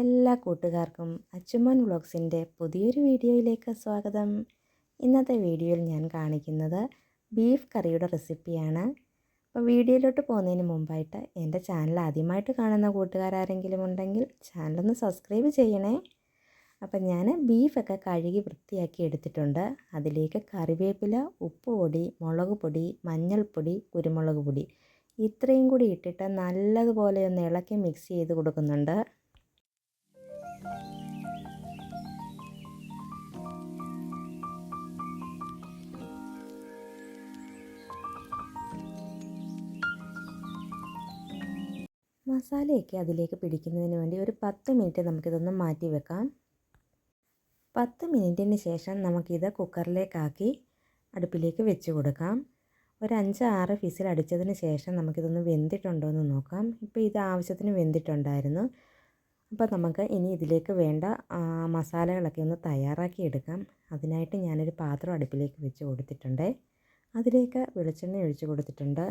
എല്ലാ കൂട്ടുകാർക്കും അച്ചുമോൻ വ്ളോഗ്സിന്റെ പുതിയൊരു വീഡിയോയിലേക്ക് സ്വാഗതം. ഇന്നത്തെ വീഡിയോയിൽ ഞാൻ കാണിക്കുന്നത് ബീഫ് കറിയുടെ റെസിപ്പിയാണ്. അപ്പോൾ വീഡിയോയിലോട്ട് പോകുന്നതിന് മുമ്പായിട്ട് എന്റെ ചാനൽ ആദ്യമായിട്ട് കാണുന്ന കൂട്ടുകാരെങ്കിലും ഉണ്ടെങ്കിൽ ചാനലൊന്ന് സബ്സ്ക്രൈബ് ചെയ്യണേ. അപ്പം ഞാൻ ബീഫൊക്കെ കഴുകി വൃത്തിയാക്കി എടുത്തിട്ടുണ്ട്. അതിലേക്ക് കറിവേപ്പില ഉപ്പ് പൊടി മുളക് പൊടി മഞ്ഞൾപ്പൊടി കുരുമുളക് പൊടി ഇത്രയും കൂടി ഇട്ടിട്ട് നല്ലതുപോലെ ഒന്ന് ഇളക്കി മിക്സ് ചെയ്ത് കൊടുക്കുന്നുണ്ട്. മസാലയൊക്കെ അതിലേക്ക് പിടിക്കുന്നതിന് വേണ്ടി ഒരു പത്ത് മിനിറ്റ് നമുക്കിതൊന്ന് മാറ്റി വെക്കാം. പത്ത് മിനിറ്റിന് ശേഷം നമുക്കിത് കുക്കറിലേക്കാക്കി അടുപ്പിലേക്ക് വെച്ച് കൊടുക്കാം. ഒരു അഞ്ച് ആറ് ഫിസിൽ അടിച്ചതിന് ശേഷം നമുക്കിതൊന്ന് വെന്തിട്ടുണ്ടോ എന്ന് നോക്കാം. ഇപ്പോൾ ഇത് ആവശ്യത്തിന് വെന്തിട്ടുണ്ടായിരുന്നു. അപ്പോൾ നമുക്ക് ഇനി ഇതിലേക്ക് വേണ്ട മസാലകളൊക്കെ ഒന്ന് തയ്യാറാക്കി എടുക്കാം. അതിനായിട്ട് ഞാനൊരു പാത്രം അടുപ്പിലേക്ക് വെച്ച് കൊടുത്തിട്ടുണ്ട്. അതിലേക്ക് വെളിച്ചെണ്ണ ഒഴിച്ച് കൊടുത്തിട്ടുണ്ട്.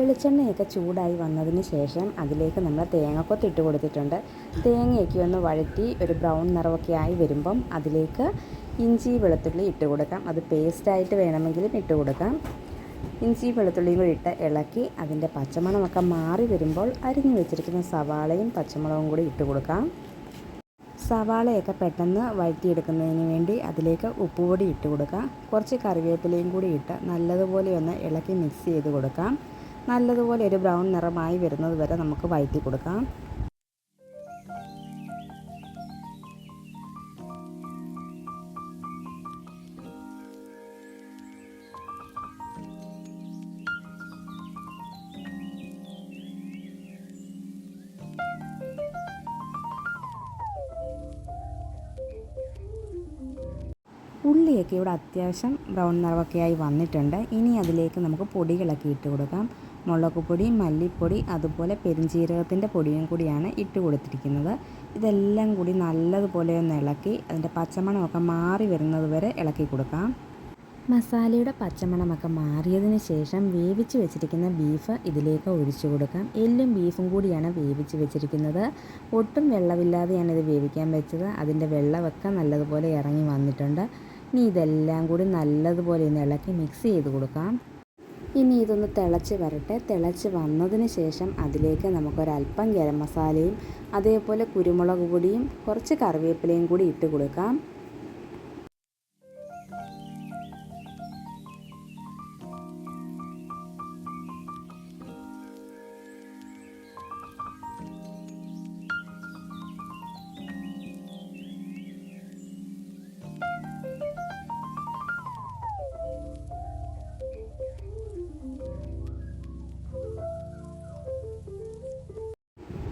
വെളിച്ചെണ്ണയൊക്കെ ചൂടായി വന്നതിന് ശേഷം അതിലേക്ക് നമ്മൾ തേങ്ങക്കൊത്ത് ഇട്ട് കൊടുത്തിട്ടുണ്ട്. തേങ്ങയൊക്കെ ഒന്ന് വഴറ്റി ഒരു ബ്രൗൺ നിറവൊക്കെ ആയി വരുമ്പം അതിലേക്ക് ഇഞ്ചി വെളുത്തുള്ളി ഇട്ട് കൊടുക്കാം. അത് പേസ്റ്റായിട്ട് വേണമെങ്കിലും ഇട്ട് കൊടുക്കാം. ഇഞ്ചി വെളുത്തുള്ളിയും കൂടി ഇട്ട് ഇളക്കി അതിന്റെ പച്ചമണമൊക്കെ മാറി വരുമ്പോൾ അരിഞ്ഞു വെച്ചിരിക്കുന്ന സവാളയും പച്ചമുളകും കൂടി ഇട്ട് കൊടുക്കാം. സവാളയൊക്കെ പെട്ടെന്ന് വഴറ്റിയെടുക്കുന്നതിന് വേണ്ടി അതിലേക്ക് ഉപ്പുപൊടി ഇട്ട് കൊടുക്കാം. കുറച്ച് കറിവേപ്പിലയും കൂടി ഇട്ട് നല്ലതുപോലെ ഒന്ന് ഇളക്കി മിക്സ് ചെയ്ത് കൊടുക്കാം. നല്ലതുപോലെ ഒരു ബ്രൗൺ നിറമായി വരുന്നത് വരെ നമുക്ക് വഴറ്റി കൊടുക്കാം. ഉള്ളിയൊക്കെ ഇവിടെ അത്യാവശ്യം ബ്രൗൺ നിറമൊക്കെ ആയി വന്നിട്ടുണ്ട്. ഇനി അതിലേക്ക് നമുക്ക് പൊടികളൊക്കെ ഇട്ട് കൊടുക്കാം. മുളക് പൊടി മല്ലിപ്പൊടി അതുപോലെ പെരുംജീരകത്തിന്റെ പൊടിയും കൂടിയാണ് ഇട്ട് കൊടുത്തിരിക്കുന്നത്. ഇതെല്ലാം കൂടി നല്ലതുപോലെ ഒന്ന് ഇളക്കി അതിന്റെ പച്ചമണമൊക്കെ മാറി വരുന്നത് വരെ ഇളക്കി കൊടുക്കാം. മസാലയുടെ പച്ചമണമൊക്കെ മാറിയതിന് ശേഷം വേവിച്ച് വെച്ചിരിക്കുന്ന ബീഫ് ഇതിലേക്ക് ഒഴിച്ചു കൊടുക്കാം. എല്ലും ബീഫും കൂടിയാണ് വേവിച്ച് വെച്ചിരിക്കുന്നത്. ഒട്ടും വെള്ളമില്ലാതെയാണ് ഇത് വേവിക്കാൻ വെച്ചത്. അതിന്റെ വെള്ളമൊക്കെ നല്ലതുപോലെ ഇറങ്ങി വന്നിട്ടുണ്ട്. ഇനി ഇതെല്ലാം കൂടി നല്ലതുപോലെ ഒന്ന് ഇളക്കി മിക്സ് ചെയ്ത് കൊടുക്കാം. ഇനി ഇതൊന്ന് തിളച്ച് വരട്ടെ. തിളച്ച് വന്നതിന് ശേഷം അതിലേക്ക് നമുക്കൊരല്പം ഗരം മസാലയും അതേപോലെ കുരുമുളക് പൊടിയും കുറച്ച് കറിവേപ്പിലയും കൂടി ഇട്ട് കൊടുക്കാം.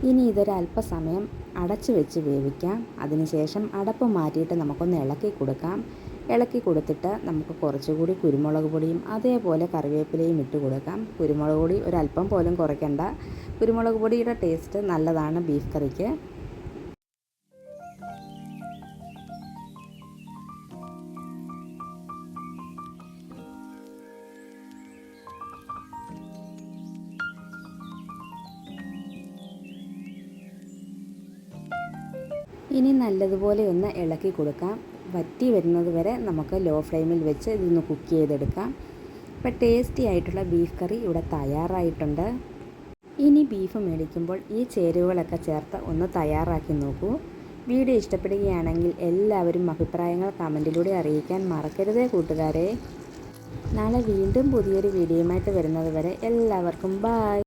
ഇനി ഇതൊരല്പസമയം അടച്ചു വെച്ച് വേവിക്കാം. അതിനുശേഷം അടപ്പ് മാറ്റിയിട്ട് നമുക്കൊന്ന് ഇളക്കി കൊടുക്കാം. ഇളക്കി കൊടുത്തിട്ട് നമുക്ക് കുറച്ചുകൂടി കുരുമുളക് പൊടിയും അതേപോലെ കറിവേപ്പിലയും ഇട്ട് കൊടുക്കാം. കുരുമുളക് പൊടി ഒരല്പം പോലും കുറയ്ക്കണ്ട. കുരുമുളക് പൊടിയുടെ ടേസ്റ്റ് നല്ലതാണ് ബീഫ് കറിക്ക്. ഇനി നല്ലതുപോലെ ഒന്ന് ഇളക്കി കൊടുക്കാം. വറ്റി വരുന്നത് വരെ നമുക്ക് ലോ ഫ്ലെയിമിൽ വെച്ച് ഇതൊന്ന് കുക്ക് ചെയ്തെടുക്കാം. ഇപ്പം ടേസ്റ്റി ആയിട്ടുള്ള ബീഫ് കറി ഇവിടെ തയ്യാറായിട്ടുണ്ട്. ഇനി ബീഫ് മേടിക്കുമ്പോൾ ഈ ചേരുവകളൊക്കെ ചേർത്ത് ഒന്ന് തയ്യാറാക്കി നോക്കൂ. വീഡിയോ ഇഷ്ടപ്പെടുകയാണെങ്കിൽ എല്ലാവരും അഭിപ്രായങ്ങൾ കമന്റിലൂടെ അറിയിക്കാൻ മറക്കരുതേ കൂട്ടുകാരെ. നാളെ വീണ്ടും പുതിയൊരു വീഡിയോയുമായിട്ട് വരുന്നത് വരെ എല്ലാവർക്കും ബായ്